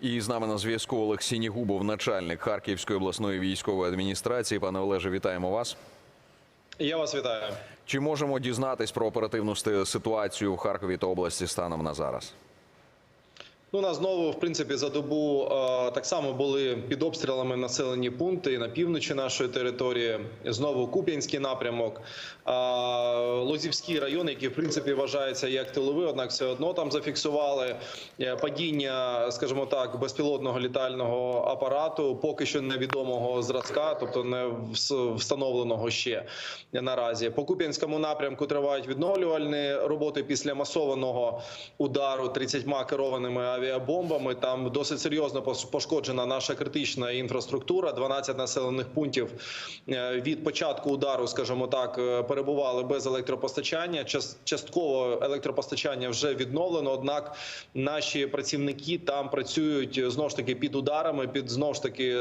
І з нами на зв'язку Олег Сінігубов, начальник Харківської обласної військової адміністрації. Пане Олеже, вітаємо вас. Я вас вітаю. Чи можемо дізнатись про оперативну ситуацію в Харкові та області станом на зараз? Ну, у нас знову, в принципі, за добу е, так само були під обстрілами населені пункти на півночі нашої території. Знову Куп'янський напрямок, е, Лозівський район, який в принципі вважається як тиловий, однак все одно там зафіксували е, падіння, скажімо так, безпілотного літального апарату, поки що невідомого зразка, тобто не встановленого ще наразі. По Куп'янському напрямку тривають відновлювальні роботи після масованого удару 30 керованими авіабомбами. Там досить серйозно пошкоджена наша критична інфраструктура. 12 населених пунктів е, від початку удару, скажімо так, е, перебували без електропостачання. Час- Частково електропостачання вже відновлено. Однак наші працівники там працюють е, знову ж таки під ударами, під знову ж таки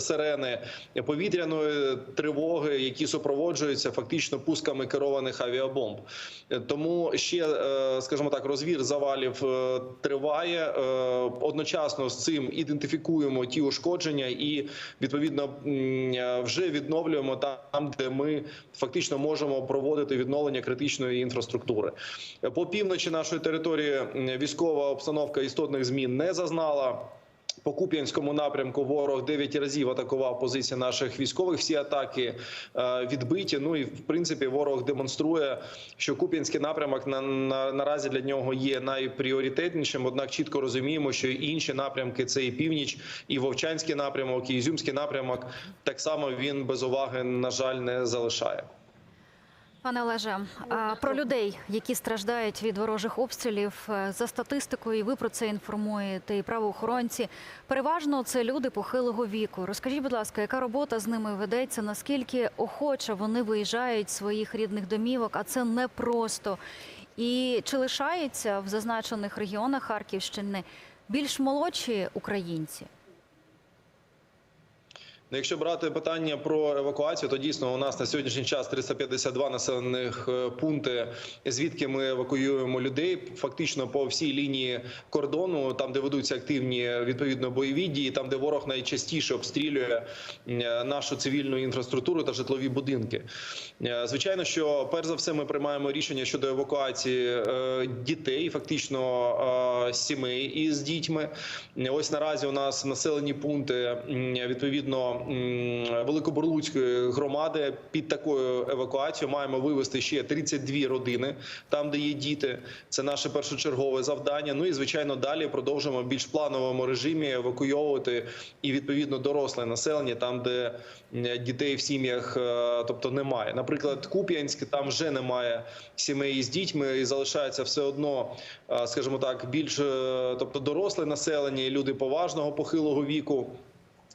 сирени повітряної тривоги, які супроводжуються фактично пусками керованих авіабомб. Тому ще, скажімо так, розвір завалів триває. Е, Одночасно з цим ідентифікуємо ті ушкодження і відповідно е, вже відновлюємо там, де ми фактично можемо проводити відновлення критичної інфраструктури. По півночі нашої території військова обстановка істотних змін не зазнала. По Куп'янському напрямку ворог 9 разів атакував позиції наших військових. Всі атаки е, відбиті. Ну і в принципі ворог демонструє, що Куп'янський напрямок на, на наразі для нього є найпріоритетнішим. Однак чітко розуміємо, що інші напрямки це і північ, і Вовчанський напрямок, і Ізюмський напрямок. Так само він без уваги на жаль не залишає. Пане Олеже, про людей, які страждають від ворожих обстрілів, е, за статистикою, і ви про це інформуєте, і правоохоронці. Переважно це люди похилого віку. Розкажіть, будь ласка, яка робота з ними ведеться? Наскільки охоче вони виїжджають з своїх рідних домівок? А це непросто. І чи лишаються в зазначених регіонах Харківщини більш молодші українці? Ну, якщо брати питання про евакуацію, то дійсно у нас на сьогоднішній час 352 населених е, пункти, звідки ми евакуюємо людей, фактично по всій лінії кордону, там де ведуться активні відповідно бойові дії, там де ворог найчастіше обстрілює е, нашу цивільну інфраструктуру та житлові будинки. Е, Звичайно, що перш за все ми приймаємо рішення щодо евакуації дітей, фактично сімей із дітьми. Ось наразі у нас населені пункти відповідно Великобурлуцької громади під такою евакуацією маємо вивести ще 32 родини, там де є діти. Це наше першочергове завдання. Ну і звичайно, далі продовжуємо в більш плановому режимі евакуйовувати і відповідно доросле населення, там де дітей в сім'ях, е, тобто немає. Наприклад, Куп'янськ там вже немає сімей з дітьми, і залишається все одно, е, скажімо так, більш е, тобто доросле населення, і люди поважного похилого віку.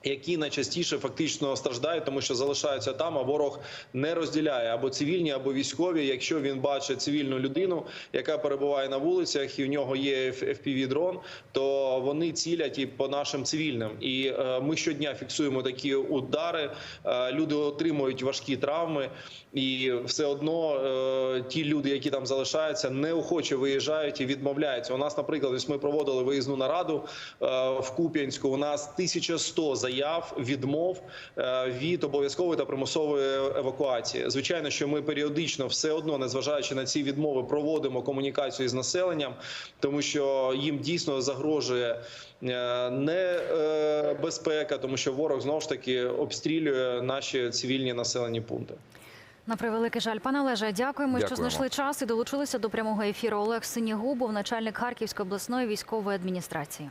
Які найчастіше фактично страждають, тому що залишаються там, а ворог не розділяє або цивільні, або військові. Якщо він бачить цивільну людину, яка перебуває на вулицях, і в нього є fpv дрон то вони цілять і по нашим цивільним. І е, ми щодня фіксуємо такі удари. Е, люди отримують важкі травми, і все одно е, ті люди, які там залишаються, неохоче виїжджають і відмовляються. У нас, наприклад, ось ми проводили виїзну нараду е, в Куп'янську. У нас 1100 заяв відмов е, від обов'язкової та примусової евакуації. Звичайно, що ми періодично все одно, незважаючи на ці відмови, проводимо комунікацію з населенням, тому що їм дійсно загрожує е, не е, безпека, тому що ворог знову ж таки обстрілює наші цивільні населені пункти. На превеликий жаль, пане Олеже, дякуємо, що знайшли час і долучилися до прямого ефіру. Олег Синігубов, начальник Харківської обласної військової адміністрації.